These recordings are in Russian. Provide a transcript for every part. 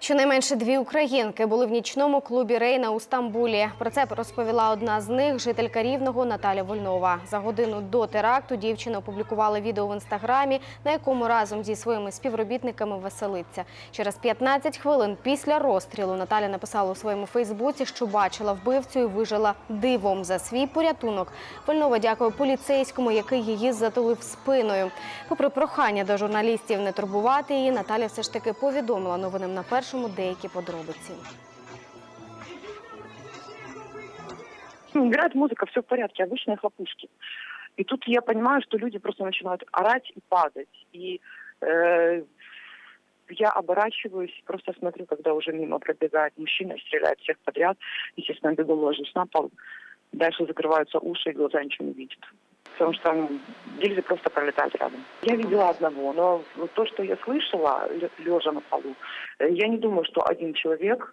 Щонайменше дві українки були в нічному клубі Рейна у Стамбулі. Про це розповіла одна з них, жителька Рівного Наталя Вольнова. За годину до теракту дівчина опублікувала відео в інстаграмі, на якому разом зі своїми співробітниками веселиться. Через 15 хвилин після розстрілу Наталя написала у своєму Фейсбуці, що бачила вбивцю і вижила дивом за свій порятунок. Вольнова дякує поліцейському, який її затулив спиною. Попри прохання до журналістів не турбувати її, Наталя все ж таки повідомила новинам на першому деякі подробиці. Ну, играет музыка, все в порядке, обычные хлопушки. И тут я понимаю, что люди просто начинают орать и падать. И э, я оборачиваюсь, просто смотрю, когда уже мимо пробегает мужчина, и стреляет всех подряд. Естественно, бегу ложусь на пол. Дальше закрываются уши, и глаза ничего не видят. Потому что ну, гильзы просто пролетают рядом. Я видела одного, но то, что я слышала, лежа на полу, э, я не думаю, что один человек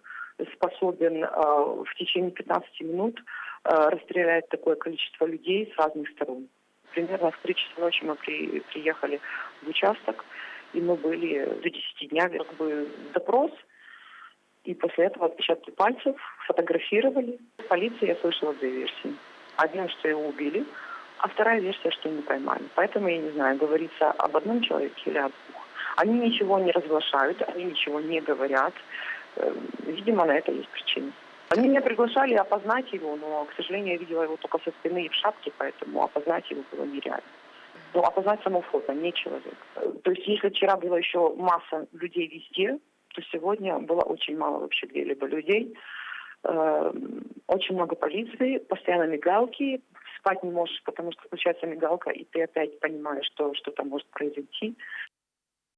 способен э, в течение 15 минут э, расстрелять такое количество людей с разных сторон. Примерно в 3 часа ночи мы при- приехали в участок, и мы были до 10 дня, как бы допрос, и после этого отпечатки пальцев фотографировали. В полиции я слышала две версии. Одна, что его убили, а вторая версия, что не поймали. Поэтому я не знаю, говорится об одном человеке или о двух. Они ничего не разглашают, они ничего не говорят. Э, Видимо, на это есть причины. Они меня приглашали опознать его, но, к сожалению, я видела его только со спины и в шапке, поэтому опознать его было нереально. Ну, опознать само фото, не человек. То есть, если вчера было еще масса людей везде, то сегодня было очень мало вообще где-либо людей. Э, Очень много полиции, постоянно мигалки, спать не можешь, потому что случается мигалка, и ты опять понимаешь, что что-то может произойти.